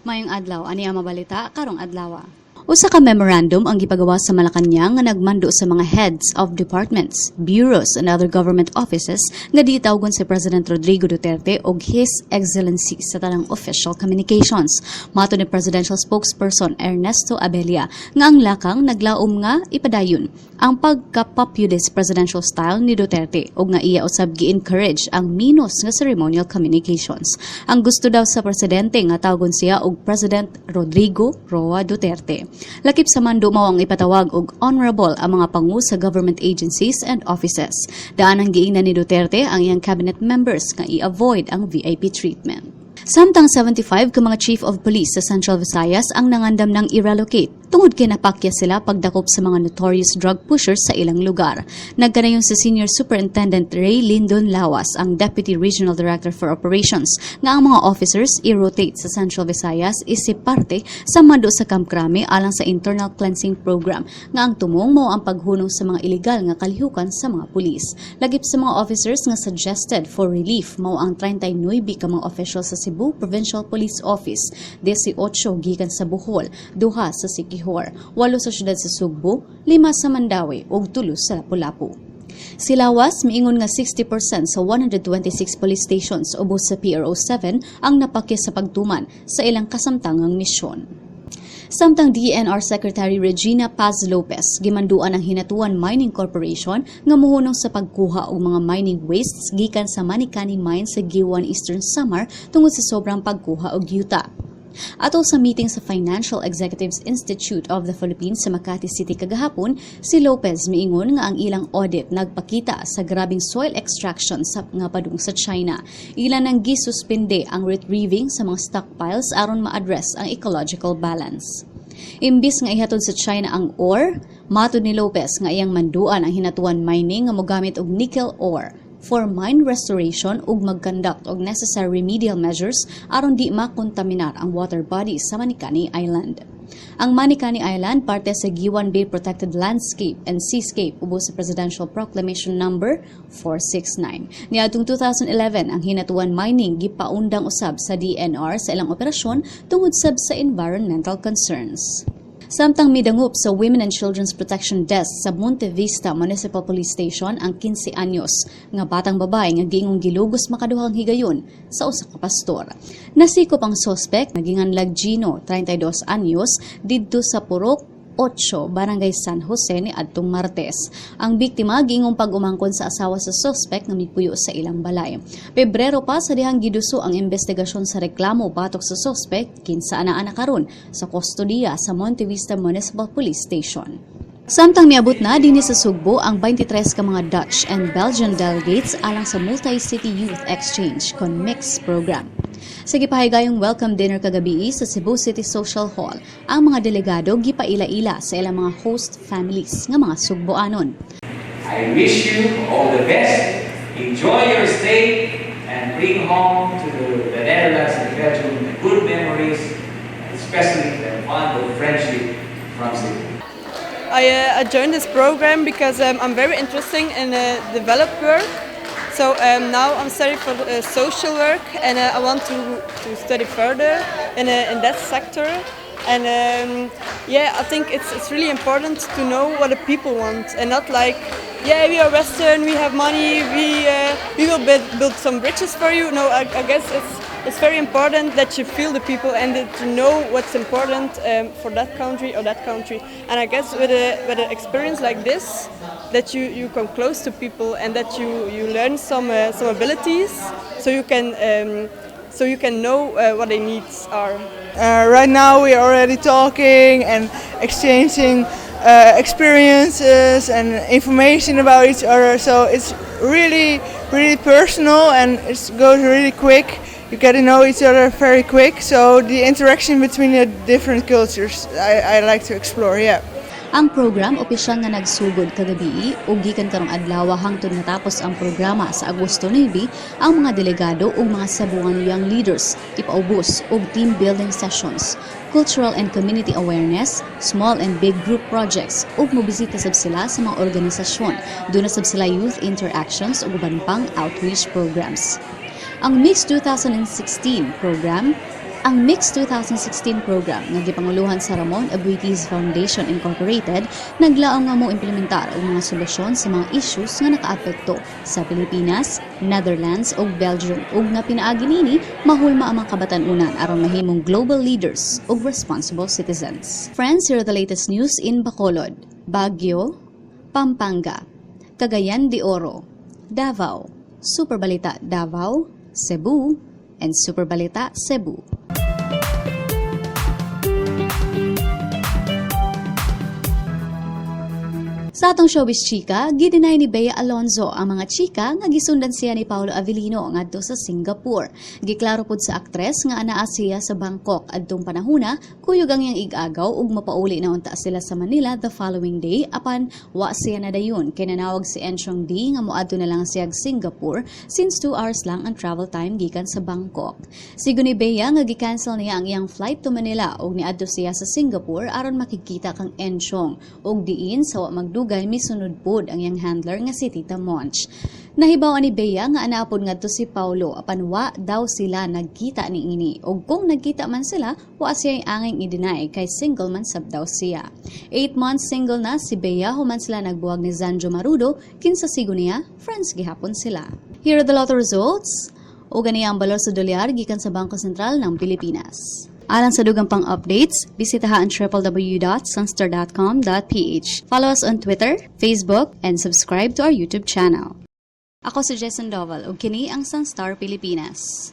Mayong adlaw ani ang mabalita karong adlaw. Usa ka memorandum ang gipagawa sa Malacañang nga nagmando sa mga heads of departments, bureaus and other government offices nga ditawgon si President Rodrigo Duterte og His Excellency sa tanang official communications. Mato ni Presidential Spokesperson Ernesto Abelia nga ang lakang naglaom nga ipadayon ang pagka-populist presidential style ni Duterte ug nga iya usab gi-encourage ang minos nga ceremonial communications. Ang gusto daw sa presidente nga tawgon siya og President Rodrigo Roa Duterte. Lakip sa mando mao ang ipatawag og honorable ang mga pangu sa government agencies and offices. Daan ang giingnan ni Duterte ang iyang cabinet members nga i-avoid ang VIP treatment. Samtang 75 ka mga chief of police sa Central Visayas ang nangandam ng i-relocate tungod kay napakya sila pagdakop sa mga notorious drug pushers sa ilang lugar. Nagkanayon si Senior Superintendent Ray Lindon Lawas, ang Deputy Regional Director for Operations, nga ang mga officers i-rotate sa Central Visayas isip parte sa mando sa Camp Crame alang sa internal cleansing program nga ang tumong mo ang paghunong sa mga illegal nga kalihukan sa mga pulis. Lagip sa mga officers nga suggested for relief mao ang 39 ka mga officials sa Cebu Provincial Police Office, 18 gikan sa Bohol, duha sa Siquijor, walo sa syudad sa Sugbo, lima sa Mandawi ug tulo sa Lapu-Lapu. Silawas, miingon nga 60% sa 126 police stations ubos sa PRO7 ang napakya sa pagtuman sa ilang kasamtangang misyon. Samtang DNR Secretary Regina Paz Lopez gimanduan ang Hinatuan Mining Corporation nga muhunong sa pagkuha og mga mining wastes gikan sa Manikani Mine sa Giwan Eastern Samar tungod sa sobrang pagkuha og yuta. Ato sa meeting sa Financial Executives Institute of the Philippines sa Makati City kagahapon, si Lopez miingon nga ang ilang audit nagpakita sa grabing soil extraction sa nga padung sa China. Ilan ang gisuspende ang retrieving sa mga stockpiles aron ma-address ang ecological balance. Imbis nga ihatod sa China ang ore, matod ni Lopez nga iyang manduan ang hinatuan mining nga mogamit og nickel ore for mine restoration ug mag-conduct og necessary remedial measures aron di makontaminar ang water bodies sa Manikani Island. Ang Manikani Island parte sa Giwan Bay Protected Landscape and Seascape ubos sa Presidential Proclamation Number 469. Niadtong 2011 ang hinatuan mining gipaundang usab sa DNR sa ilang operasyon tungod sab sa environmental concerns. Samtang midangup sa Women and Children's Protection Desk sa Monte Vista Municipal Police Station ang 15 anyos nga batang babae nga giingong gilugos makaduhang higayon sa usa ka pastor. Nasikop ang sospek nga ginganlag Gino, 32 anyos, didto sa Purok 8, Barangay San Jose ni Adtong Martes. Ang biktima gingong pag-umangkon sa asawa sa suspect nga mipuyo sa ilang balay. Pebrero pa sa dihang giduso ang investigasyon sa reklamo batok sa suspect kinsa ana-ana karon sa kustodiya sa Monte Vista Municipal Police Station. Samtang miabot na dinhi sa Sugbo ang 23 ka mga Dutch and Belgian delegates alang sa Multi-City Youth Exchange CONMIX program. Sa gipahigayong welcome dinner kagabi sa Cebu City Social Hall, ang mga delegado gipaila-ila sa ilang mga host families nga mga Sugboanon. I wish you all the best. Enjoy your stay and bring home to the, the Netherlands and Belgium the good memories, especially the bond of friendship from Cebu. I, uh, I joined this program because um, I'm very interested in uh, develop work. So um, now I'm studying for uh, social work and uh, I want to, to study further in, uh, in that sector. And um, yeah, I think it's, it's really important to know what the people want and not like, yeah, we are Western, we have money, we, uh, we will build, build some bridges for you. No, I, I guess it's, it's very important that you feel the people and that you know what's important um, for that country or that country. And I guess with a with an experience like this, that you, you come close to people and that you, you learn some uh, some abilities, so you can um, so you can know uh, what their needs are. Uh, right now we are already talking and exchanging uh, experiences and information about each other. So it's really, really personal and it goes really quick. You get to know each other very quick. So the interaction between the different cultures, I, I like to explore. Yeah. Ang program opisyal nga nagsugod kagabi ug gikan karong adlaw hangtod natapos ang programa sa Agosto 9 ang mga delegado ug mga sabungan young leaders ipaubos og team building sessions cultural and community awareness, small and big group projects ug mobisita sab sila sa mga organisasyon. Doon na sab sila youth interactions ug uban pang outreach programs. Ang Mix 2016 program Ang Mix 2016 program nga gipanguluhan sa Ramon Abuitis Foundation Incorporated naglaom nga mo implementar og mga solusyon sa mga issues nga nakaapekto sa Pilipinas, Netherlands ug Belgium. Ug nga pinaagi nini mahulma ang mga kabatan-unan aron mahimong global leaders ug responsible citizens. Friends, here are the latest news in Bacolod, Baguio, Pampanga, Cagayan de Oro, Davao, Superbalita Davao, Cebu, and Superbalita Cebu. Sa atong showbiz chika, gidinay ni Bea Alonzo ang mga chika nga gisundan siya ni Paulo Avellino ngadto sa Singapore. Giklaro pud sa aktres nga anaa siya sa Bangkok adtong panahona kuyog ang iyang ig-agaw ug mapauli na unta sila sa Manila the following day apan wa siya na dayon kay nanawag si Enchong D nga moadto na lang siya Singapore since 2 hours lang ang travel time gikan sa Bangkok. Sigo ni Bea nga gi-cancel niya ang iyang flight to Manila ug niadto siya sa Singapore aron makikita kang Enchong ug diin sa wa magdugay misunod pod ang iyang handler nga si Tita Monch. Nahibaw ni Bea nga anaapod ngadto si Paulo apan wa daw sila nagkita ni ini ug kung nagkita man sila wa siya anging i-deny kay single man sab daw siya. 8 months single na si Bea human sila nagbuwag ni Zanjo Marudo kinsa sigo niya friends gihapon sila. Here are the lotto results. O ganiya ang balor sa dolyar gikan sa Bangko Sentral ng Pilipinas. Alang sa dugang pang updates, bisitaha ang www.sunstar.com.ph. Follow us on Twitter, Facebook, and subscribe to our YouTube channel. Ako si Jason Doval ug kini ang Sunstar Pilipinas.